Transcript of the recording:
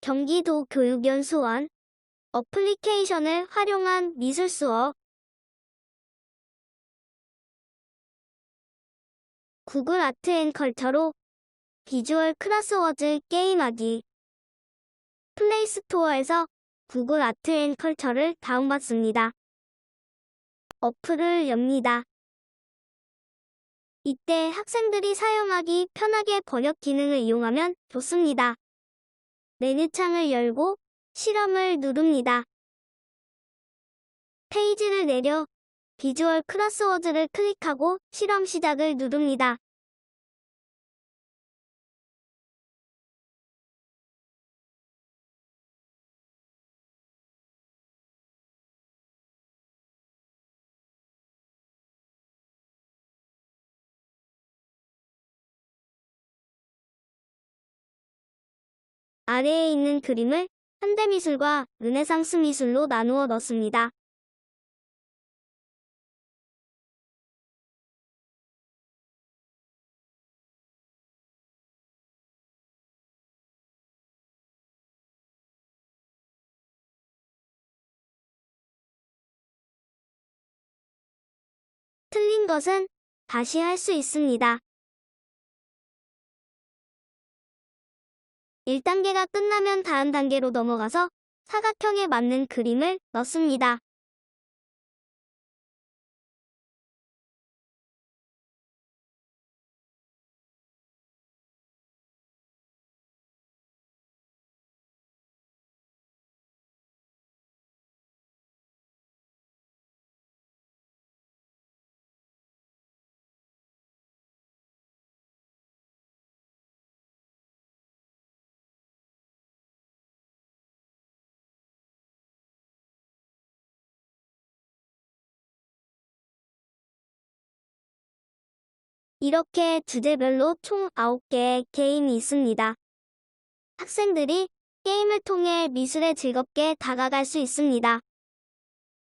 경기도 교육연수원 어플리케이션을 활용한 미술 수업 구글 아트 앤 컬처로 비주얼 크로스워드 게임하기 플레이 스토어에서 구글 아트 앤 컬처를 다운받습니다. 어플을 엽니다. 이때 학생들이 사용하기 편하게 번역 기능을 이용하면 좋습니다. 메뉴 창을 열고 실험을 누릅니다. 페이지를 내려 비주얼 크로스워드를 클릭하고 실험 시작을 누릅니다. 아래에 있는 그림을 현대미술과 르네상스 미술로 나누어 넣습니다. 틀린 것은 다시 할 수 있습니다. 1단계가 끝나면 다음 단계로 넘어가서 사각형에 맞는 그림을 넣습니다. 이렇게 주제별로 총 9개의 게임이 있습니다. 학생들이 게임을 통해 미술에 즐겁게 다가갈 수 있습니다.